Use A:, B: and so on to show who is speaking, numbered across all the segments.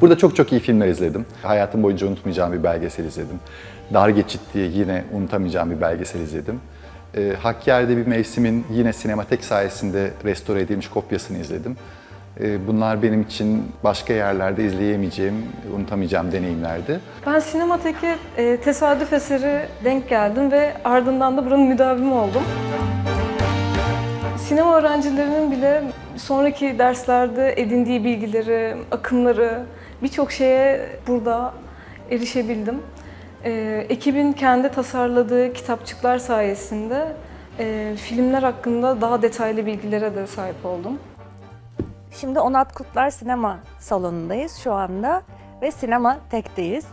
A: Burada çok çok iyi filmler izledim. Hayatım boyunca unutmayacağım bir belgesel izledim. Dar Geçit diye yine unutamayacağım bir belgesel izledim. E, Hakkari'de bir mevsimin yine sinematek sayesinde restore edilmiş kopyasını izledim. E, bunlar benim için başka yerlerde izleyemeyeceğim, unutamayacağım deneyimlerdi.
B: Ben sinemateke e, tesadüf eseri denk geldim ve ardından da buranın müdavimi oldum. Sinema öğrencilerinin bile sonraki derslerde edindiği bilgileri, akımları, birçok şeye burada erişebildim. E, ekibin kendi tasarladığı kitapçıklar sayesinde e, filmler hakkında daha detaylı bilgilere de sahip oldum.
C: Şimdi Onat Kutlar Sinema Salonu'ndayız şu anda ve Sinema Tek'teyiz.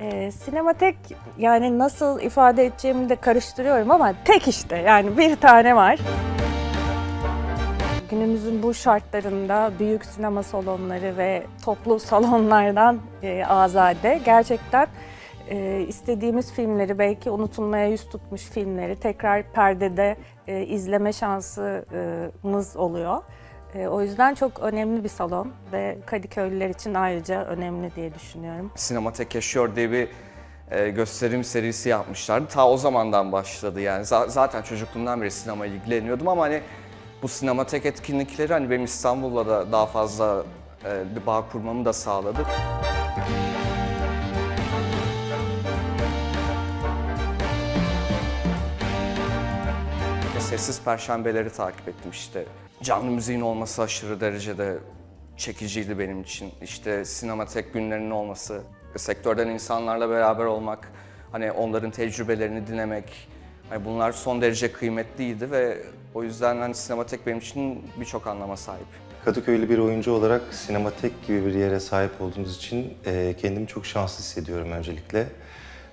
C: Ee, sinema tek yani nasıl ifade edeceğimi de karıştırıyorum ama tek işte yani bir tane var. Günümüzün bu şartlarında büyük sinema salonları ve toplu salonlardan e, azade gerçekten e, istediğimiz filmleri belki unutulmaya yüz tutmuş filmleri tekrar perdede e, izleme şansımız oluyor. E, o yüzden çok önemli bir salon ve Kadıköylüler için ayrıca önemli diye düşünüyorum.
D: Sinematek Yaşıyor diye bir e, gösterim serisi yapmışlardı. Ta o zamandan başladı yani. Zaten çocukluğumdan beri sinemayla ilgileniyordum ama hani bu sinematek etkinlikleri hani benim İstanbul'la da daha fazla e, bir bağ kurmamı da sağladı. Sessiz Perşembeleri takip ettim işte. Canlı müziğin olması aşırı derecede çekiciydi benim için. İşte sinematek günlerinin olması, sektörden insanlarla beraber olmak, hani onların tecrübelerini dinlemek, hani bunlar son derece kıymetliydi ve o yüzden hani sinematek benim için birçok anlama sahip.
E: Kadıköylü bir oyuncu olarak sinematek gibi bir yere sahip olduğumuz için e, kendimi çok şanslı hissediyorum öncelikle.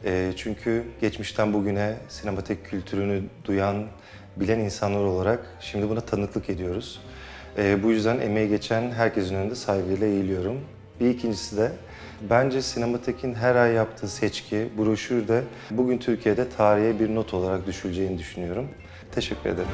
E: E, çünkü geçmişten bugüne sinematek kültürünü duyan, bilen insanlar olarak şimdi buna tanıklık ediyoruz. E, bu yüzden emeği geçen herkesin önünde saygıyla eğiliyorum. Bir ikincisi de bence Sinematek'in her ay yaptığı seçki, broşür de bugün Türkiye'de tarihe bir not olarak düşüleceğini düşünüyorum. Teşekkür ederim.